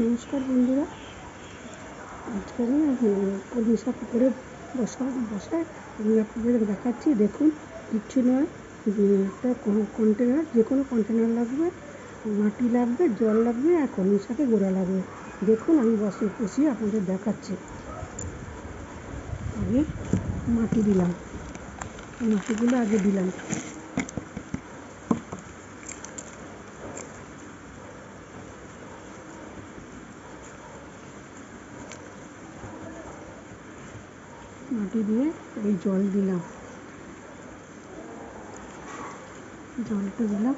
নমস্কার বন্ধুরা। আজকে আমি কলমি শাক করে বসা বসায় আমি আপনাদের দেখাচ্ছি। দেখুন, কিচ্ছু নয় একটা কন্টেনার যে কোনো কন্টেনার লাগবে, মাটি লাগবে, জল লাগবে, আর কলমি শাকের গোড়া লাগবে। দেখুন, আমি বসে বসিয়ে আপনাদের দেখাচ্ছি। আগে মাটি দিলাম। মাটিগুলো আগে দিলাম। মাটি দিয়ে এই জল দিলাম। জলটা দিলাম।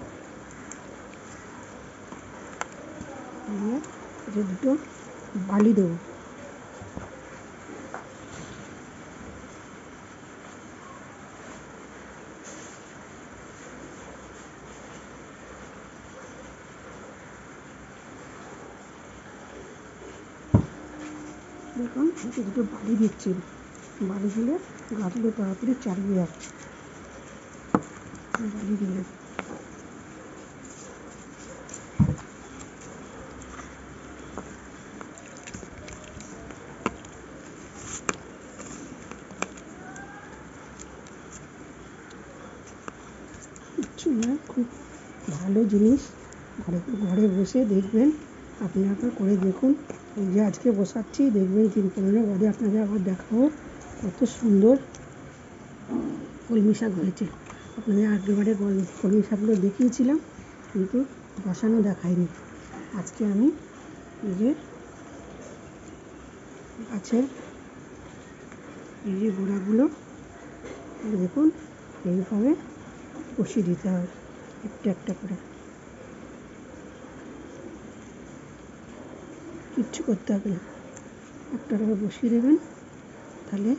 দিয়ে যে দুটো বালি দেবো। দেখুন দুটো বালি দিচ্ছি। বালি দিলে গাছগুলো তাড়াতাড়ি চালিয়ে যাচ্ছে বালি দিলে কিচ্ছু নয় খুব ভালো জিনিস ঘরে ঘরে বসে দেখবেন আপনি আপনার করে দেখুন এই যে আজকে বসাচ্ছি দেখবেন তিন পনেরো বাদে আপনাদের আবার দেখাবো কত সুন্দর কলমি শাক হয়েছে। আপনাদের আগেবারে কলমি শাকগুলো দেখিয়েছিলাম, কিন্তু বসানো দেখায়নি। আজকে আমি নিজের গাছের এই যে গোড়াগুলো, দেখুন, এইভাবে বসিয়ে দিতে হবে, একটা একটা করে। কিচ্ছু করতে হবে না। একটা করে বসিয়ে দেবেন। ¿Vale?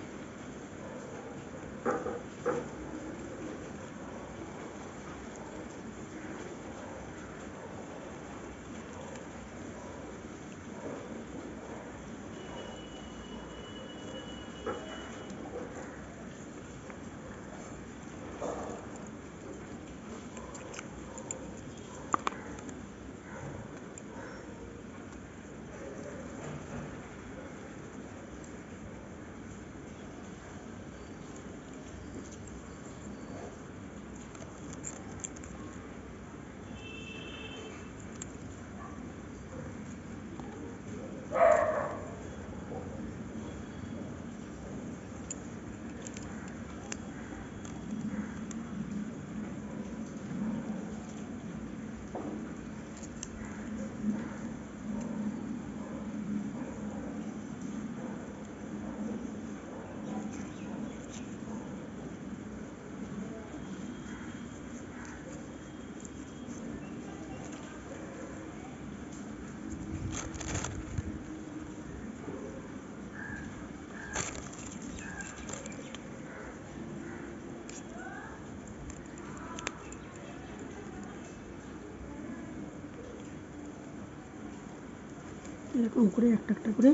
এরকম করে একটা একটা করে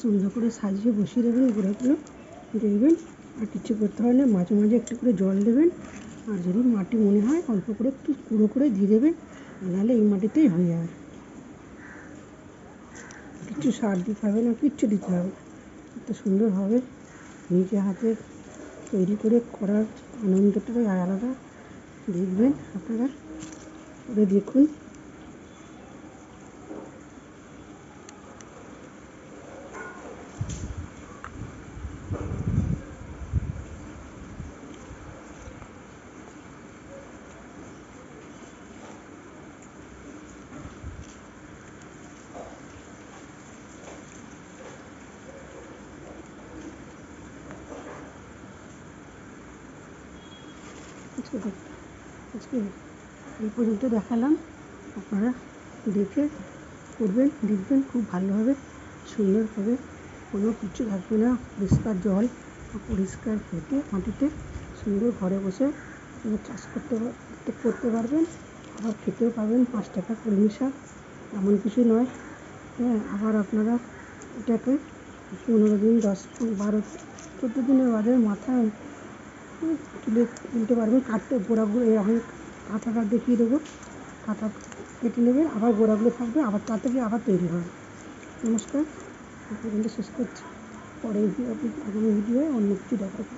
সুন্দর করে সাজিয়ে বসিয়ে দেবেন গোড়াগুলো দেখবেন আর কিছু করতে হয় না। মাঝে মাঝে একটু করে জল দেবেন। আর যদি মাটি মনে হয় অল্প করে একটু কুড়ো করে দিয়ে দেবেন নাহলে এই মাটিতেই হয়ে যাবে। কিচ্ছু সার দিতে হবে না, কিচ্ছু দিতে হবে এত সুন্দর হবে। নিজে হাতে তৈরি করে করার আনন্দটাই আলাদা। দেখবেন আপনারা, করে দেখুন। আজকে এই পর্যন্ত দেখালাম। আপনারা দেখে করবেন দেখবেন খুব ভালো হবে সুন্দর হবে কোনো কিছু থাকবে না। পরিষ্কার জল পরিষ্কার খেতে মাটিতে সুন্দর ঘরে বসে চাষ করতে করতে পারবেন, আবার খেতেও পাবেন পাঁচ টাকা কলমি শাক এমন কিছু নয়। হ্যাঁ আবার আপনারা এটাকে পনেরো দিন, দশ বারো চোদ্দ দিনের বাদে মাথায় তুলে তুলতে পারবেন। কাটতে গোড়াগুলো এরকম কাঁটাটা দেখিয়ে দেবো। কাঁটা কেটে নেবেন, আবার গোড়াগুলো থাকবে, আবার তা থেকে আবার তৈরি হবে। নমস্কার। পর্যন্ত শেষ করছি। পরের ভিডিও আগামী ভিডিওয়ে অন্য কিছু দেখাবো।